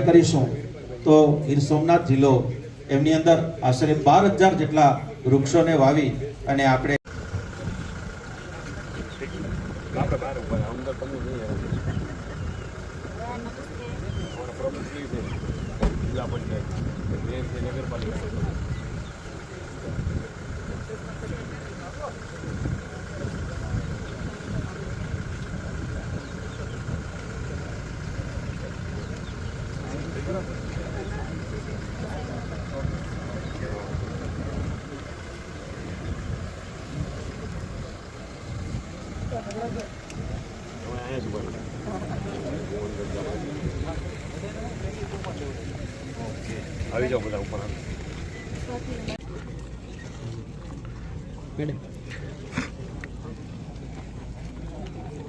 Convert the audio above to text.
કરીશું, તો ગીર સોમનાથ જિલ્લો એમની અંદર આશરે બાર હજાર જેટલા વૃક્ષોને વાવી અને આપણે આપણે બહાર આવી જાઓ બધા ઉપર મેડમ એક